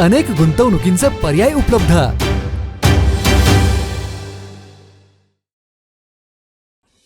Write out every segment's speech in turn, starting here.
अनेक गुंतवणुकींचे पर्याय उपलब्ध.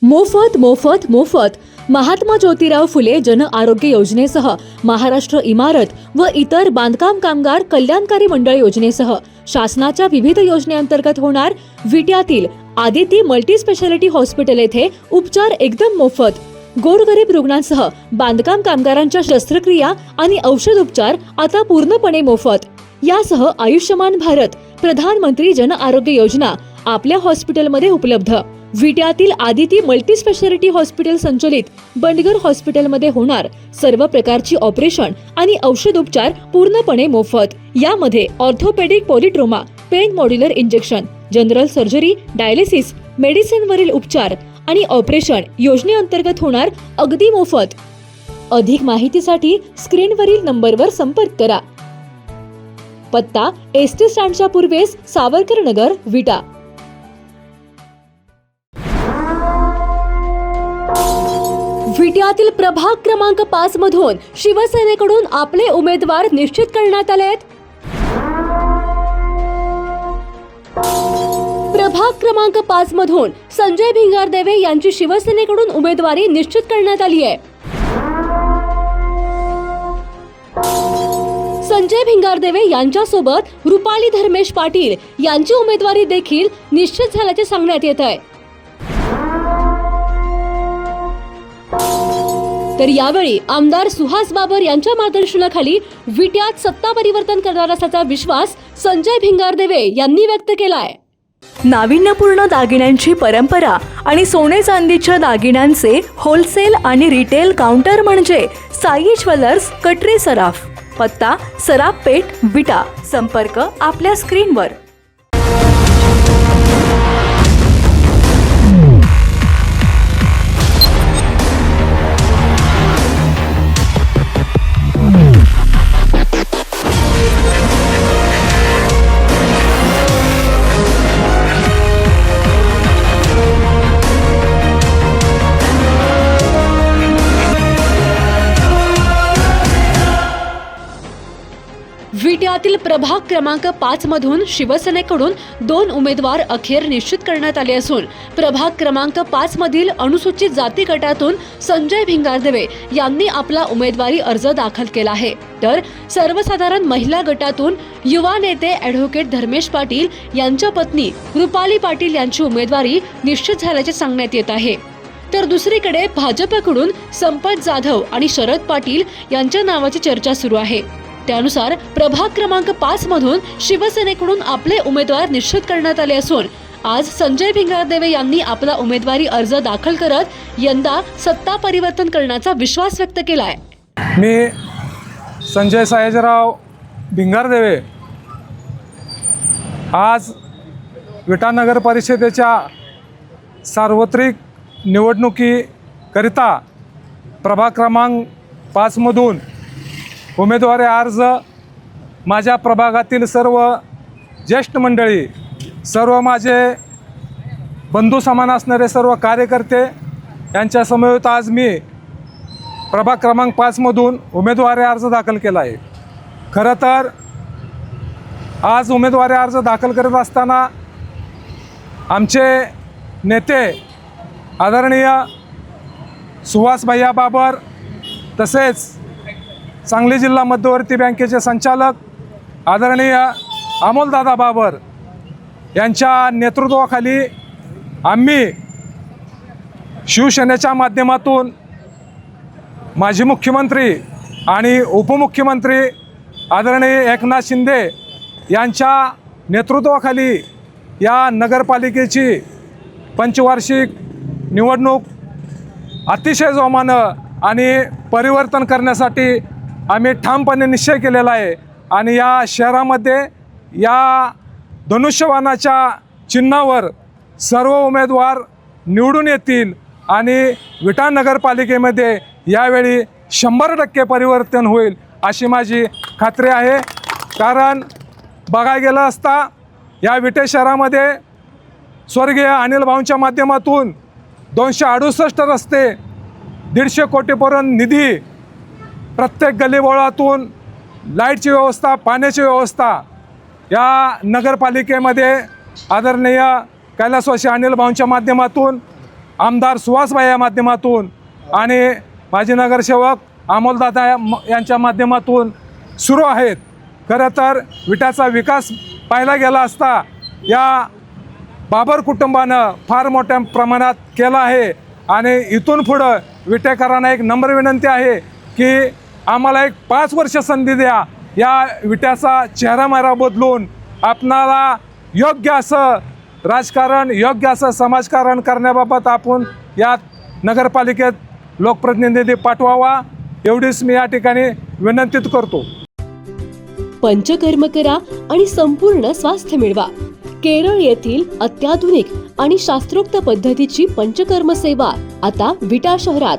मोफत मोफत मोफत महात्मा ज्योतिराव फुले जन आरोग्य योजनेसह महाराष्ट्र इमारत व इतर बांधकाम कामगार कल्याणकारी मंडळ योजनेसह शासनाच्या विविध योजनेअंतर्गत होणार विट्यातील आदिती मल्टी स्पेशालिटी हॉस्पिटल येथे उपचार एकदम मोफत. गोरगरीब रुग्णांसह बांधकाम कामगारांच्या शस्त्रक्रिया आणि औषध उपचार आता पूर्णपणे मोफत. यासह आयुष्यमान भारत प्रधानमंत्री जन आरोग्य योजना आपल्या हॉस्पिटलमध्ये उपलब्ध. विट्यातील आदिती मल्टी स्पेशालिटी हॉस्पिटल संचलित बंडगर हॉस्पिटलमध्ये होणार सर्व प्रकारची ऑपरेशन आणि औषध उपचार पूर्णपणे मोफत. यामध्ये orthopaedic polytrauma pain modular injection general surgery dialysis मेडिसिनवरील उपचार आणि ऑपरेशन योजनेअंतर्गत होणार अगदी मोफत. अधिक माहितीसाठी स्क्रीनवरील नंबरवर संपर्क करा. पत्ता एस टी स्टँडच्या पूर्वेस सावरकर नगर विटा. विट्यातील प्रभाग क्रमांक पाच मधून शिवसेनेकडून आपले उमेदवार निश्चित करण्यात आले आहेत प्रभाग क्रमांक पाच मधून संजय भिंगारदेवे यांची शिवसेनेकडून उमेदवारी निश्चित करण्यात आली आहे. संजय भिंगारदेवे यांच्यासोबत रुपाली धर्मेश पाटील यांची उमेदवारी देखील निश्चित झाल्याचे सांगण्यात येत आहे. तर यावेळी आमदार सुहास बाबर यांच्या मार्गदर्शनाखाली विट्यात सत्ता परिवर्तन करणार असल्याचा विश्वास संजय भिंगारदेवे यांनी व्यक्त केलाय नाविन्यपूर्ण दागिन्यांची परंपरा आणि सोने चांदीच्या दागिन्यांचे होलसेल आणि रिटेल काउंटर म्हणजे साई ज्वेलर्स कटरे सराफ. पत्ता सराफ पेठ विटा. संपर्क आपल्या स्क्रीनवर विट्यातील प्रभाग क्रमांक पाच मधून शिवसेनेकडून दोन उमेदवार अखेर निश्चित करण्यात आले असून प्रभाग क्रमांक पाच मधील अनुसूचित जाती गटातून संजय भिंगारदेवे यांनी आपला उमेदवारी अर्ज दाखल केला आहे. तर सर्वसाधारण महिला गटातून युवा नेते ॲडव्होकेट धर्मेश पाटील यांच्या पत्नी रुपाली पाटील यांची उमेदवारी निश्चित झाल्याचे सांगण्यात येत आहे. तर दुसरीकडे भाजपकडून संपत जाधव आणि शरद पाटील यांच्या नावाची चर्चा सुरू आहे. त्यानुसार प्रभाग क्रमांक पाच मधून शिवसेनेकडून आपले उमेदवार निश्चित करण्यात आले असून आज संजय भिंगारदेवे यांनी आपला उमेदवारी अर्ज दाखल करत यंदा सत्ता परिवर्तन करण्याचा विश्वास व्यक्त केलाय. मी संजय सयाजीराव भिंगारदेवे आज विटानगर परिषदेच्या सार्वत्रिक निवडणुकीकरिता प्रभाग क्रमांक पाचमधून उमेदवारी अर्ज माझ्या प्रभागातील सर्व ज्येष्ठ मंडळी सर्व माझे बंधू समान असणारे सर्व कार्यकर्ते यांच्यासमवेत आज मी प्रभाग क्रमांक पाचमधून उमेदवारी अर्ज दाखल केला आहे. खरं तर आज उमेदवारी अर्ज दाखल करत असताना आमचे नेते आदरणीय सुहास भैया बाबर तसेच सांगली जिल्हा मध्यवर्ती बँकेचे संचालक आदरणीय अमोलदादा बाबर यांच्या नेतृत्वाखाली आम्ही शिवसेनेच्या माध्यमातून माजी मुख्यमंत्री आणि उपमुख्यमंत्री आदरणीय एकनाथ शिंदे यांच्या नेतृत्वाखाली या नगरपालिकेची पंचवार्षिक निवडणूक अतिशय जोमानं आणि परिवर्तन करण्यासाठी आम्ही ठामपणे निश्चय केलेला आहे. आणि या शहरामध्ये या धनुष्यवानाच्या चिन्हावर सर्व उमेदवार निवडून येतील आणि विटा नगरपालिकेमध्ये यावेळी शंभर टक्के परिवर्तन होईल अशी माझी खात्री आहे. कारण बघायला गेलं असता या विटे शहरामध्ये स्वर्गीय अनिल भाऊंच्या माध्यमातून दोनशे अडुसष्ट रस्ते दीडशे कोटीपर्यंत निधी प्रत्येक गलीबोळातून लाईटची व्यवस्था पाण्याची व्यवस्था या नगरपालिकेमध्ये आदरणीय कैलासवासी अनिल भाऊंच्या माध्यमातून आमदार सुहासबाई या माध्यमातून आणि माजी नगरसेवक अमोलदादा या- म- यांच्या माध्यमातून सुरू आहेत. खरं तर विटाचा विकास पाहायला गेला असता या बाबर कुटुंबानं फार मोठ्या प्रमाणात केलं आहे. आणि इथून पुढं विटेकरांना एक नम्र विनंती आहे की आम्हाला एक पाच वर्ष संधी द्या. या विट्याचा चेहरामारा बदलून आपणाला योग्य असं राजकारण योग्य असं समाजकारण करण्याबाबत आपण या नगरपालिकेत लोकप्रतिनिधी पाठवावा एवढीच मी या ठिकाणी विनंतीत करतो. पंचकर्म करा आणि संपूर्ण स्वास्थ्य मिळवा. केरळ येथील अत्याधुनिक आणि शास्त्रोक्त पद्धतीची पंचकर्म सेवा आता विटा शहरात.